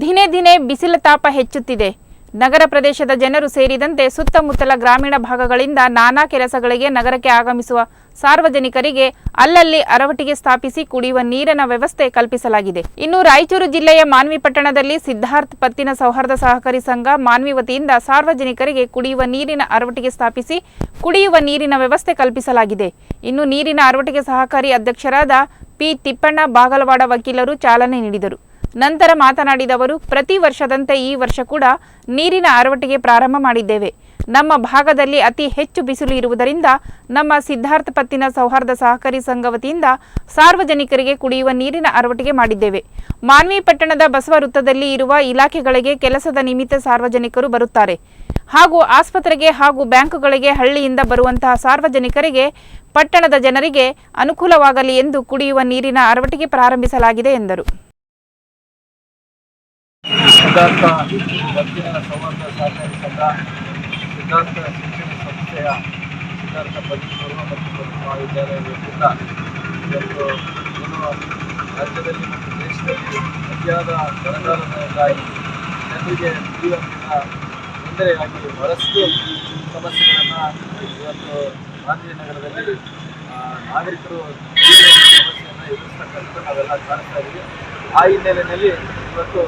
ದಿನೇ ದಿನೇ ಬಿಸಿಲ ತಾಪ ಹೆಚ್ಚುತ್ತಿದೆ. ನಗರ ಪ್ರದೇಶದ ಜನರು ಸೇರಿದಂತೆ ಸುತ್ತಮುತ್ತಲ ಗ್ರಾಮೀಣ ಭಾಗಗಳಿಂದ ನಾನಾ ಕೆಲಸಗಳಿಗೆ ನಗರಕ್ಕೆ ಆಗಮಿಸುವ ಸಾರ್ವಜನಿಕರಿಗೆ ಅಲ್ಲಲ್ಲಿ ಅರವಟಿಗೆ ಸ್ಥಾಪಿಸಿ ಕುಡಿಯುವ ನೀರಿನ ವ್ಯವಸ್ಥೆ ಕಲ್ಪಿಸಲಾಗಿದೆ. ಇನ್ನು ರಾಯಚೂರು ಜಿಲ್ಲೆಯ ಮಾನ್ವಿ ಪಟ್ಟಣದಲ್ಲಿ ಸಿದ್ಧಾರ್ಥ್ ಪತ್ತಿನ ಸೌಹಾರ್ದ ಸಹಕಾರಿ ಸಂಘ ಮಾನ್ವಿ ವತಿಯಿಂದ ಸಾರ್ವಜನಿಕರಿಗೆ ಕುಡಿಯುವ ನೀರಿನ ಅರವಟಿಗೆ ಸ್ಥಾಪಿಸಿ ಕುಡಿಯುವ ನೀರಿನ ವ್ಯವಸ್ಥೆ ಕಲ್ಪಿಸಲಾಗಿದೆ. ಇನ್ನು ನೀರಿನ ಅರವಟಿಗೆ ಸಹಕಾರಿ ಅಧ್ಯಕ್ಷರಾದ ಪಿ ತಿಪ್ಪಣ್ಣ ಬಾಗಲವಾಡ ವಕೀಲರು ಚಾಲನೆ ನೀಡಿದರು. ನಂತರ ಮಾತನಾಡಿದವರು ಪ್ರತಿ ವರ್ಷದಂತೆ ಈ ವರ್ಷ ಕೂಡ ನೀರಿನ ಅರವಟಿಗೆ ಪ್ರಾರಂಭ ಮಾಡಿದ್ದೇವೆ. ನಮ್ಮ ಭಾಗದಲ್ಲಿ ಅತಿ ಹೆಚ್ಚು ಬಿಸಿಲು ಇರುವುದರಿಂದ ನಮ್ಮ ಸಿದ್ಧಾರ್ಥ ಪತ್ತಿನ ಸೌಹಾರ್ದ ಸಹಕಾರಿ ಸಂಘ ವತಿಯಿಂದ ಸಾರ್ವಜನಿಕರಿಗೆ ಕುಡಿಯುವ ನೀರಿನ ಅರವಟಿಗೆ ಮಾಡಿದ್ದೇವೆ. ಮಾನ್ವಿ ಪಟ್ಟಣದ ಬಸವ ವೃತ್ತದಲ್ಲಿ ಇರುವ ಇಲಾಖೆಗಳಿಗೆ ಕೆಲಸದ ನಿಮಿತ್ತ ಸಾರ್ವಜನಿಕರು ಬರುತ್ತಾರೆ. ಹಾಗೂ ಆಸ್ಪತ್ರೆಗೆ ಹಾಗೂ ಬ್ಯಾಂಕುಗಳಿಗೆ ಹಳ್ಳಿಯಿಂದ ಬರುವಂತಹ ಸಾರ್ವಜನಿಕರಿಗೆ, ಪಟ್ಟಣದ ಜನರಿಗೆ ಅನುಕೂಲವಾಗಲಿ ಎಂದು ಕುಡಿಯುವ ನೀರಿನ ಅರವಟಿಗೆ ಪ್ರಾರಂಭಿಸಲಾಗಿದೆ ಎಂದರು. ಸಿದ್ಧಾರ್ಥ ವಕೀಲರ ಸಂಬಂಧ ಸಹಕಾರಿ ಸಂಘ, ಸಿದ್ಧಾರ್ಥ ಶಿಕ್ಷಣ ಸಂಸ್ಥೆಯ ಸಿದ್ಧಾರ್ಥ ಪದವಿ ಪೂರ್ವ ಮತ್ತು ಮಹಾವಿದ್ಯಾಲಯ ವತಿಯಿಂದ ಇವತ್ತು ಏನು ರಾಜ್ಯದಲ್ಲಿ ಮತ್ತು ದೇಶದಲ್ಲಿ ಅತಿಯಾದ ಬರಗಾಲದಿಂದಾಗಿ ಜನರಿಗೆ ಕುಡಿಯುವ ತೊಂದರೆಯಾಗಿ ಬಹಳಷ್ಟು ಸಮಸ್ಯೆಗಳನ್ನು ಇವತ್ತು ಗಾಂಧಿನಗರದಲ್ಲಿ ನಾಗರಿಕರು ಸಮಸ್ಯೆಯನ್ನು ಎದುರಿಸ್ತಕ್ಕಂಥ ನಾವೆಲ್ಲ ಕಾಣ್ತಾ ಇದ್ದೀವಿ ಆ ಹಿನ್ನೆಲೆಯಲ್ಲಿ ಇವತ್ತು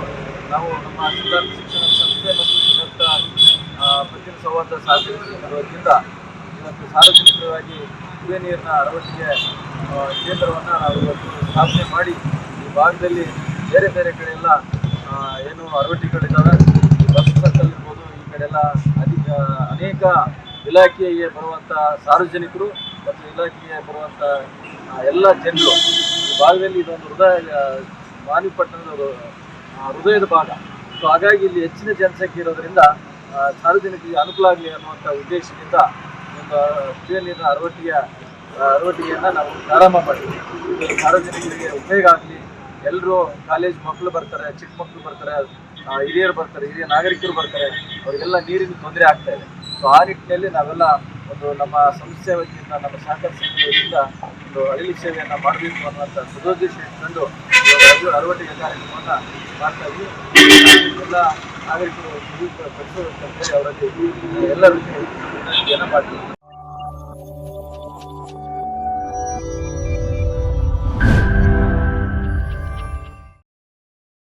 ನಾವು ನಮ್ಮ ಸಿದ್ಧಾರ್ಥ ಶಿಕ್ಷಣ ಸಂಸ್ಥೆ ಮತ್ತು ಸಿದ್ಧಾರ್ಥ ಪ್ರತಿ ಸಂವಾದ ಸಂಘದ ಇವತ್ತು ಸಾರ್ವಜನಿಕವಾಗಿ ಕುಡಿಯುವ ನೀರಿನ ಅಳವಡಿಕೆ ಕೇಂದ್ರವನ್ನು ನಾವು ಇವತ್ತು ಸ್ಥಾಪನೆ ಮಾಡಿ ಈ ಭಾಗದಲ್ಲಿ ಬೇರೆ ಬೇರೆ ಕಡೆ ಎಲ್ಲ ಏನು ಅಳವಡಿಕೆಗಳಿದ್ದಾವೆ ಬಸ್ ಈ ಕಡೆಯೆಲ್ಲ ಅಧಿಕ ಅನೇಕ ಇಲಾಖೆಗೆ ಬರುವಂಥ ಸಾರ್ವಜನಿಕರು ಮತ್ತು ಇಲಾಖೆಗೆ ಬರುವಂಥ ಎಲ್ಲ ಜನರು. ಈ ಭಾಗದಲ್ಲಿ ಇದೊಂದು ಹೃದಯ ಮಾನ್ವಿ ಪಟ್ಟಣದ ಹೃ- ಆ, ಹೃದಯದ ಭಾಗ. ಸೊ ಹಾಗಾಗಿ ಇಲ್ಲಿ ಹೆಚ್ಚಿನ ಜನಸಂಖ್ಯೆ ಇರೋದ್ರಿಂದ ಸಾರ್ವಜನಿಕರಿಗೆ ಅನುಕೂಲ ಆಗಲಿ ಅನ್ನುವಂಥ ಉದ್ದೇಶದಿಂದ ಒಂದು ಕುಡಿಯುವ ನೀರಿನ ಅರವಟ್ಟಿಗೆ ಅರವಟ್ಟಿಗೆಯನ್ನು ನಾವು ಪ್ರಾರಂಭ ಮಾಡಿದ್ವಿ. ಸಾರ್ವಜನಿಕರಿಗೆ ಉಪಯೋಗ ಆಗಲಿ ಎಲ್ಲರೂ ಕಾಲೇಜ್ ಮಕ್ಕಳು ಬರ್ತಾರೆ, ಚಿಕ್ಕ ಮಕ್ಕಳು ಬರ್ತಾರೆ ಹಿರಿಯರು ಬರ್ತಾರೆ, ಹಿರಿಯ ನಾಗರಿಕರು ಬರ್ತಾರೆ, ಅವರಿಗೆಲ್ಲ ನೀರಿನ ತೊಂದರೆ ಆಗ್ತಾ ಇದೆ. ಸೊ ಆ ನಿಟ್ಟಿನಲ್ಲಿ ನಾವೆಲ್ಲ ಒಂದು ನಮ್ಮ ಸಂಸ್ಥೆ ವತಿಯಿಂದ, ನಮ್ಮ ಸಹಕಾರ ಸಂಸ್ಥೆಯಿಂದ ಒಂದು ಅಳಿಲು ಸೇವೆಯನ್ನು ಮಾಡಬೇಕು ಅನ್ನುವಂಥ ಸದುದ್ದೇಶ ಇಟ್ಕೊಂಡು ಅರವಟ್ಟಿಗೆ ಕಾರ್ಯಕ್ರಮವನ್ನು ಮಾಡ್ತಾ ಇದ್ದೀವಿ. ಎಲ್ಲ ನಾಗರಿಕರು ಅವರಲ್ಲಿ ಎಲ್ಲರೂ ವಿನಂತಿಯನ್ನು ಮಾಡ್ತೀವಿ.